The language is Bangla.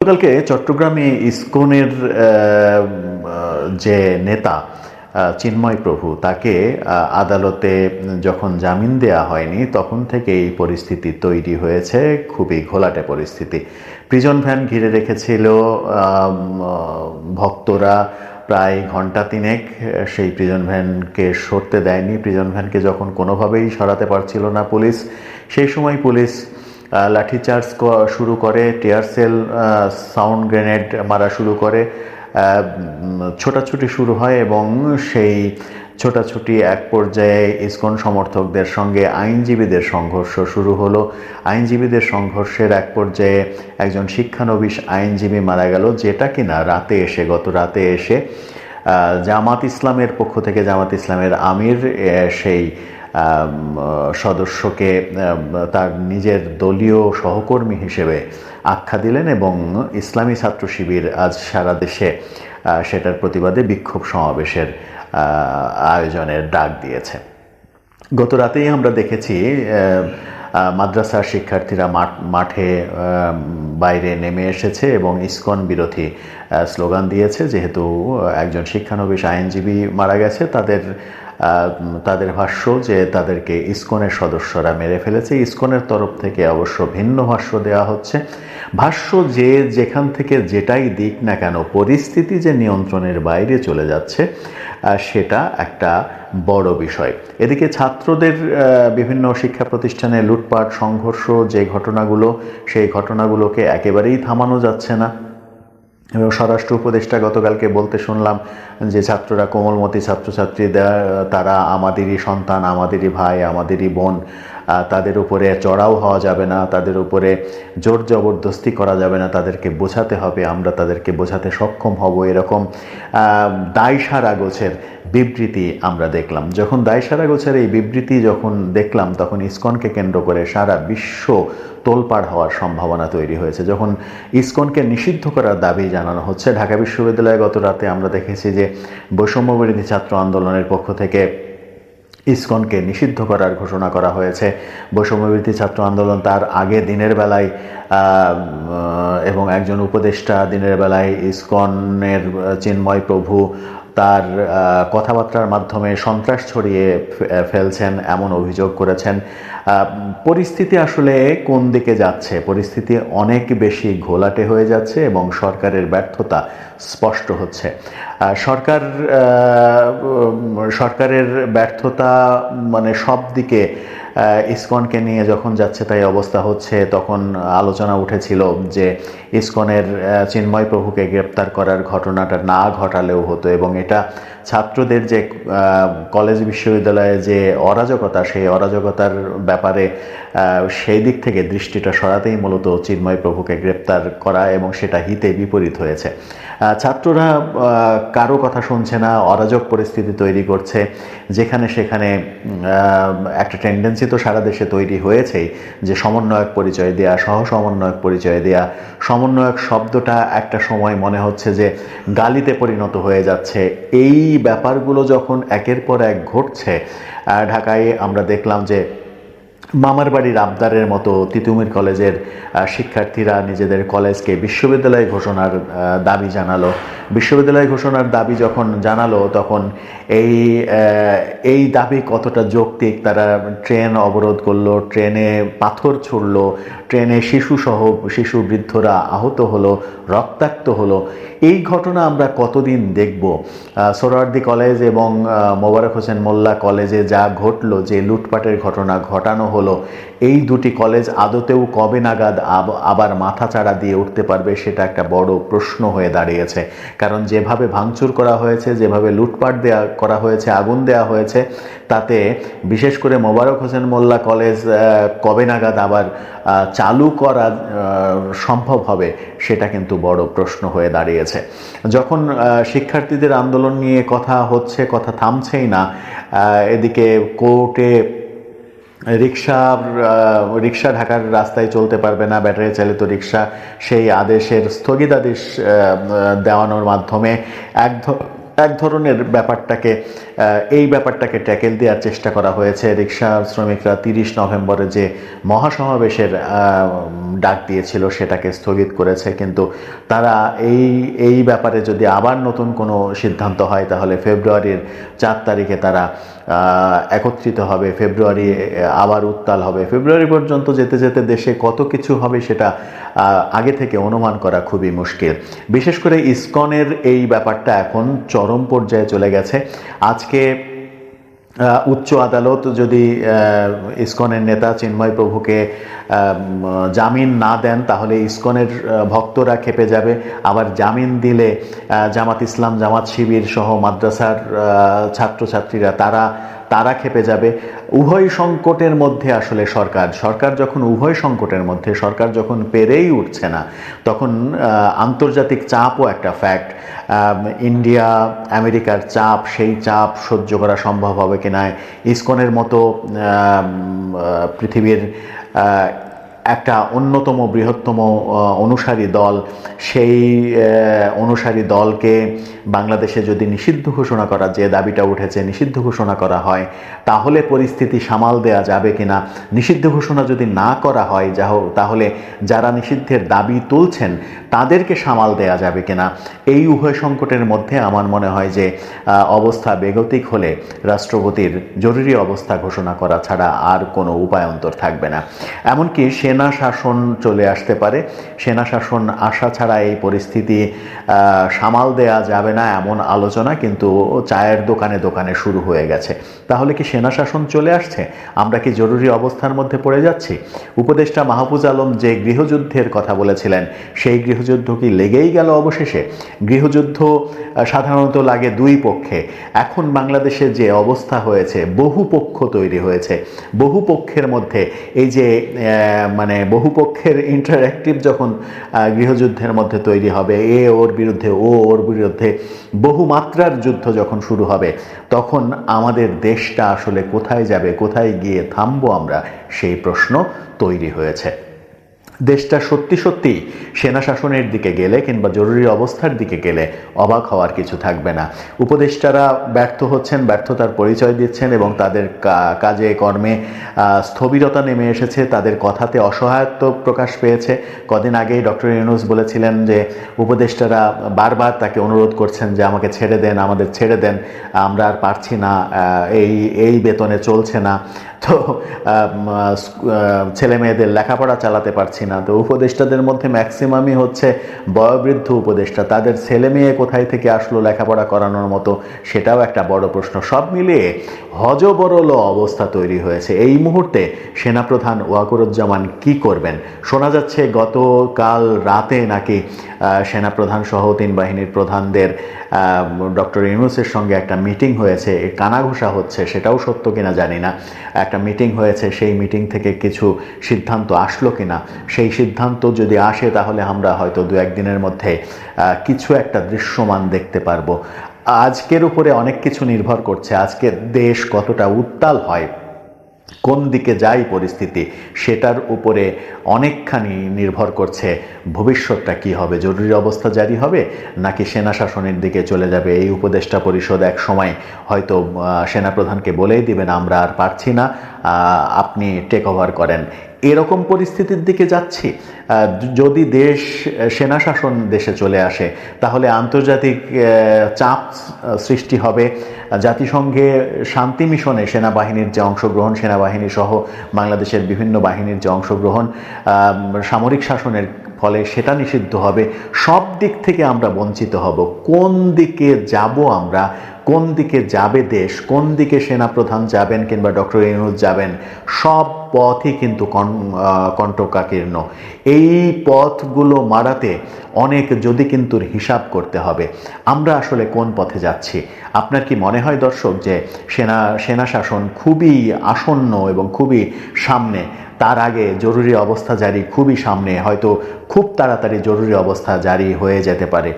গতকালকে চট্টগ্রামে ইসকনের যে নেতা চিন্ময় প্রভু, তাকে আদালতে যখন জামিন দেয়া হয়নি, তখন থেকে এই পরিস্থিতি তৈরি হয়েছে, খুবই ঘোলাটে পরিস্থিতি। প্রিজন ভ্যান ঘিরে রেখেছিল ভক্তরা প্রায় ঘণ্টা তিনেক সেই প্রিজন ভ্যানকে সরতে দেয়নি। প্রিজন ভ্যানকে যখন কোনোভাবেই সরাতে পারছিল না পুলিশ, সেই সময় পুলিশ লাঠিচার্জ শুরু করে টিয়ার সেল সাউন্ড গ্রেনেড মারা শুরু করে ছোটাছুটি শুরু হয় এবং সেই ছোটাছুটি এক পর্যায়ে ইসকন সমর্থকদের সঙ্গে আইনজীবীদের সংঘর্ষ শুরু হলো। আইনজীবীদের সংঘর্ষের এক পর্যায়ে একজন শিক্ষানবিশ আইনজীবী মারা গেল, যেটা কিনা রাতে এসে, গত রাতে এসে জামাত ইসলামের পক্ষ থেকে, জামাত ইসলামের আমির সেই সদস্যকে তার নিজের দলীয় সহকর্মী হিসেবে আখ্যা দিলেন এবং ইসলামী ছাত্র শিবির আজ সারা দেশে সেটার প্রতিবাদে বিক্ষোভ সমাবেশের আয়োজনের ডাক দিয়েছে। গত রাতেই আমরা দেখেছি মাদ্রাসার শিক্ষার্থীরা মাঠ বাইরে নেমে এসেছে এবং ইস্কন বিরোধী স্লোগান দিয়েছে। যেহেতু একজন শিক্ষানবিশ আইনজীবী মারা গেছে, তাদের তাদের ভাষ্য যে তাদেরকে ইসকনের সদস্যরা মেরে ফেলেছে। ইসকনের তরফ থেকে অবশ্য ভিন্ন ভাষ্য দেওয়া হচ্ছে। ভাষ্য যে যেখান থেকে যেটাই দিক না কেন, পরিস্থিতি যে নিয়ন্ত্রণের বাইরে চলে যাচ্ছে সেটা একটা বড় বিষয়। এদিকে ছাত্রদের বিভিন্ন শিক্ষা প্রতিষ্ঠানে লুটপাট, সংঘর্ষ, যে ঘটনাগুলো, সেই ঘটনাগুলোকে একেবারেই থামানো যাচ্ছে না। এবং স্বরাষ্ট্র উপদেষ্টা গতকালকে বলতে শুনলাম যে ছাত্ররা কোমলমতি ছাত্রছাত্রীরা, তারা আমাদেরই সন্তান, আমাদেরই ভাই, আমাদেরই বোন তাদের উপরে চড়াও হওয়া যাবে না, তাদের উপরে জোর জবরদস্তি করা যাবে না, তাদেরকে বোঝাতে হবে, আমরা তাদেরকে বোঝাতে সক্ষম হব এরকম দায়সারা গোছের বিবৃতি আমরা দেখলাম। যখন দায়সারা গোছের এই বিবৃতি যখন দেখলাম, তখন ইসকনকে কেন্দ্র করে সারা বিশ্ব তোলপাড় হওয়ার সম্ভাবনা তৈরি হয়েছে। যখন ইসকনকে নিষিদ্ধ করার দাবি জানানো হচ্ছে, ঢাকা বিশ্ববিদ্যালয়ে গত রাতে আমরা দেখেছি যে বৈষম্য বিরোধী ছাত্র আন্দোলনের পক্ষ থেকে ইসকনকে নিষিদ্ধ করার ঘোষণা করা হয়েছে। বৈষম্যবৃত্তি ছাত্র আন্দোলন তার আগে দিনের বেলায় এবং একজন উপদেষ্টা দিনের বেলায় ইসকনের চিন্ময় প্রভু তার কথাবার্তার মাধ্যমে সন্ত্রাস ছড়িয়ে ফেলছেন এমন অভিযোগ করেছেন। পরিস্থিতি আসলে কোন দিকে যাচ্ছে? পরিস্থিতি অনেক বেশি ঘোলাটে হয়ে যাচ্ছে এবং সরকারের ব্যর্থতা স্পষ্ট হচ্ছে। সরকার সরকারের ব্যর্থতা মানে সব দিকে ইসকনকে নিয়ে যখন যাচ্ছে তাই অবস্থা হচ্ছে, তখন আলোচনা উঠেছিল যে ইসকনের চিন্ময় প্রভুকে গ্রেপ্তার করার ঘটনাটা না ঘটালেও হতো এবং এটা ছাত্রদের যে কলেজ বিশ্ববিদ্যালয়ে যে অরাজকতা, সেই অরাজকতার ব্যাপারে সেই দিক থেকে দৃষ্টিটা সরাতেই মূলত চিন্ময় প্রভুকে গ্রেপ্তার করা এবং সেটা হিতে বিপরীত হয়েছে। ছাত্ররা কারও কথা শুনছে না, অরাজক পরিস্থিতি তৈরি করছে, যেখানে সেখানে একটা টেন্ডেন্সি তো সারা দেশে তৈরি হয়েছেই, যে সমন্বয়ক পরিচয় দেয়া, সহ সমন্বয়ক পরিচয় দেয়া। সমন্বয়ক শব্দটা একটা সময় মনে হচ্ছে যে গালিতে পরিণত হয়ে যাচ্ছে। এই ব্যাপারগুলো যখন একের পর এক ঘটছে ঢাকায় আমরা দেখলাম যে মামার বাড়ির আবদারের মতো তিতুমির কলেজের শিক্ষার্থীরা নিজেদের কলেজকে বিশ্ববিদ্যালয় ঘোষণার দাবি জানালো। বিশ্ববিদ্যালয় ঘোষণার দাবি যখন জানালো, তখন এই এই দাবি কতটা যৌক্তিক, তারা ট্রেন অবরোধ করল, ট্রেনে পাথর ছুড়লো, ট্রেনে শিশুসহ শিশু বৃদ্ধরা আহত হলো, রক্তাক্ত হলো, এই ঘটনা আমরা কতদিন দেখব? সোহরাওয়ার্দী কলেজ এবং মোবারক হোসেন মোল্লা কলেজে যা ঘটলো, যে লুটপাটের ঘটনা ঘটানো হলো এই দুটি কলেজ আদতেও কবে নাগাদ আব- আবার মাথাচাড়া দিয়ে উঠতে পারবে সেটা একটা বড় প্রশ্ন হয়ে দাঁড়িয়েছে। কারণ যেভাবে ভাঙচুর করা হয়েছে, যেভাবে লুটপাট দেয়া, করা হয়েছে, আগুন দেয়া হয়েছে, তাতে বিশেষ করে মোবারক হোসেন মোল্লা কলেজ কবে নাগাদ আবার চালু করা সম্ভব হবে সেটা কিন্তু বড় প্রশ্ন হয়ে দাঁড়িয়েছে। যখন শিক্ষার্থীদের আন্দোলন নিয়ে কথা হচ্ছে, কথা থামছেই না এদিকে কোর্টে রিক্সা রিক্সা ঢাকার রাস্তায় চলতে পারবে না, ব্যাটারি চালিত রিক্সা, সেই আদেশের স্থগিতাদেশ দেওয়ানোর মাধ্যমে এক এক ধরনের ব্যাপারটাকে এই ব্যাপারটাকে ট্যাকেল দেওয়ার চেষ্টা করা হয়েছে। রিক্সা শ্রমিকরা তিরিশ নভেম্বরে যে মহাসমাবেশের ডাক দিয়েছিল, সেটাকে স্থগিত করেছে। কিন্তু তারা এই এই ব্যাপারে যদি আবার নতুন কোনো সিদ্ধান্ত হয়, তাহলে ফেব্রুয়ারির চার তারিখে তারা একত্রিত হবে, ফেব্রুয়ারি আবার উত্তাল হবে। ফেব্রুয়ারি পর্যন্ত যেতে যেতে দেশে কত কিছু হবে সেটা আগে থেকে অনুমান করা খুবই মুশকিল। বিশেষ করে ইসকনের এই ব্যাপারটা এখন চরম পর্যায়ে চলে গেছে। আজকে উচ্চ আদালত যদি ইস্কনের নেতা চিন্ময় প্রভুকে জামিন না দেন, তাহলে ইসকনের ভক্তরা খেপে যাবে। আবার জামিন দিলে জামাত ইসলাম, জামাত শিবির সহ মাদ্রাসার ছাত্রছাত্রীরা, তারা তারা খেপে যাবে। উভয় সংকটের মধ্যে আসলে সরকার। সরকার যখন উভয় সংকটের মধ্যে, সরকার যখন পেরেই উঠছে না, তখন আন্তর্জাতিক চাপও একটা ফ্যাক্ট ইন্ডিয়া, আমেরিকার চাপ, সেই চাপ সহ্য করা সম্ভব হবে কিনা? ইসকনের মতো পৃথিবীর একটা অন্যতম বৃহত্তম অনুসারী দল। সেই অনুসারী দলকে বাংলাদেশে যদি নিষিদ্ধ ঘোষণা করা, যে দাবিটা উঠেছে নিষিদ্ধ ঘোষণা করা হয়, তাহলে পরিস্থিতি সামাল দেয়া যাবে কি না নিষিদ্ধ ঘোষণা যদি না করা হয় যা তাহলে যারা নিষিদ্ধের দাবি তুলছেন তাদেরকে সামাল দেয়া যাবে কিনা? এই উভয় সংকটের মধ্যে আমার মনে হয় যে অবস্থা বেগতিক হলে রাষ্ট্রপতির জরুরি অবস্থা ঘোষণা করা ছাড়া আর কোনো উপায়ন্তর থাকবে না। এমনকি সেনা শাসন চলে আসতে পারে। সেনা শাসন আসা ছাড়া এই পরিস্থিতি সামাল দেয়া যাবে না এমন আলোচনা কিন্তু চায়ের দোকানে দোকানে শুরু হয়ে গেছে। তাহলে কি সেনা শাসন চলে আসছে? আমরা কি জরুরি অবস্থার মধ্যে পড়ে যাচ্ছি? উপদেষ্টা মাহফুজ আলম যে গৃহযুদ্ধের কথা বলেছিলেন, সেই গৃহযুদ্ধ কি লেগেই গেল অবশেষে। গৃহযুদ্ধ সাধারণত লাগে দুই পক্ষে। এখন বাংলাদেশে যে অবস্থা হয়েছে, বহু পক্ষ তৈরি হয়েছে। বহু পক্ষের মধ্যে এই যে মানে বহু পক্ষের ইন্টারঅ্যাক্টিভ যখন গৃহযুদ্ধের মধ্যে তৈরি হবে, এ ওর বিরুদ্ধে, ও ওর বিরুদ্ধে বহু মাত্রার যুদ্ধ যখন শুরু হবে, তখন আমাদের দেশটা আসলে কোথায় যাবে, কোথায় গিয়ে থামবো আমরা, সেই প্রশ্ন তৈরি হয়েছে। দেশটা সত্যি সত্যি সেনা শাসনের দিকে গেলে কিংবা জরুরি অবস্থার দিকে গেলে অবাক হওয়ার কিছু থাকবে না। উপদেষ্টারা ব্যর্থ হচ্ছেন, ব্যর্থতার পরিচয় দিচ্ছেন এবং তাদের কাজে, কর্মে স্থবিরতা নেমে এসেছে। তাদের কথাতে অসহায়ত্ব প্রকাশ পেয়েছে। কদিন আগেই ডক্টর ইউনুস বলেছিলেন যে, উপদেষ্টারা বারবার তাকে অনুরোধ করছেন যে, আমাকে ছেড়ে দেন, আমাদের ছেড়ে দেন, আমরা আর পারছি না এই এই বেতনে চলছে না। তো ছেলে মেয়েদের লেখাপড়া চালাতে পারছি না। তো উপদেষ্টাদের মধ্যে ম্যাক্সিমামই হচ্ছে বয়োবৃদ্ধ উপদেষ্টা। তাদের ছেলে মেয়ে কোথায় থেকে আসলো লেখাপড়া করানোর মতো, সেটাও একটা বড় প্রশ্ন। সব মিলিয়ে হজবরল অবস্থা তৈরি হয়েছে। এই মুহূর্তে সেনাপ্রধান ওয়াকুরুজ্জামান কি করবেন? শোনা যাচ্ছে গতকাল রাতে নাকি সেনাপ্রধান সহ তিন বাহিনীর প্রধানদের ডক্টর ইউনুসের সঙ্গে একটা মিটিং হয়েছে। কানাঘুষা হচ্ছে, সেটাও সত্য কিনা জানি না। একটা মিটিং হয়েছে, সেই মিটিং থেকে কিছু সিদ্ধান্ত আসলো কি না সেই সিদ্ধান্ত যদি আসে, তাহলে আমরা হয়তো দু একদিনের মধ্যে কিছু একটা দৃশ্যমান দেখতে পারব। আজকের উপরে অনেক কিছু নির্ভর করছে। আজকের দেশ কতটা উত্তাল হয়? কোন দিকে যায় পরিস্থিতি, সেটার উপরে অনেকখানি নির্ভর করছে ভবিষ্যৎটা কি হবে, জরুরি অবস্থা জারি হবে, নাকি সেনা শাসনের দিকে চলে যাবে? এই উপদেষ্টা পরিষদ এক সময় হয়তো সেনাপ্রধানকে বলেই দিবেন, আমরা আর পারছি না আপনি টেক ওভার করেন। এরকম পরিস্থিতির দিকে যাচ্ছি। যদি দেশ সেনা শাসন দেশে চলে আসে, তাহলে আন্তর্জাতিক চাপ সৃষ্টি হবে। জাতিসংঘে শান্তি মিশনে সেনাবাহিনীর যে অংশগ্রহণ, সেনাবাহিনী সহ বাংলাদেশের বিভিন্ন বাহিনীর যে অংশগ্রহণ সামরিক শাসনের ফলে সেটা নিষিদ্ধ হবে। সব দিক থেকে আমরা বঞ্চিত হব। কোন দিকে যাব আমরা? কোন দিকে যাবে দেশ? কোন দিকে সেনাপ্রধান যাবেন কিংবা ডক্টর ইউনুস যাবেন? সব পথই কিন্তু কণ্টকাকীর্ণ এই পথগুলো মারাতে অনেক যদি কিন্তু হিসাব করতে হবে। আমরা আসলে কোন পথে যাচ্ছি? আপনার কি মনে হয় দর্শক যে সেনা সেনা শাসন খুবই আসন্ন এবং খুবই সামনে? তার আগে জরুরি অবস্থা জারি খুবই সামনে, হয়তো খুব তাড়াতাড়ি জরুরি অবস্থা জারি হয়ে যেতে পারে।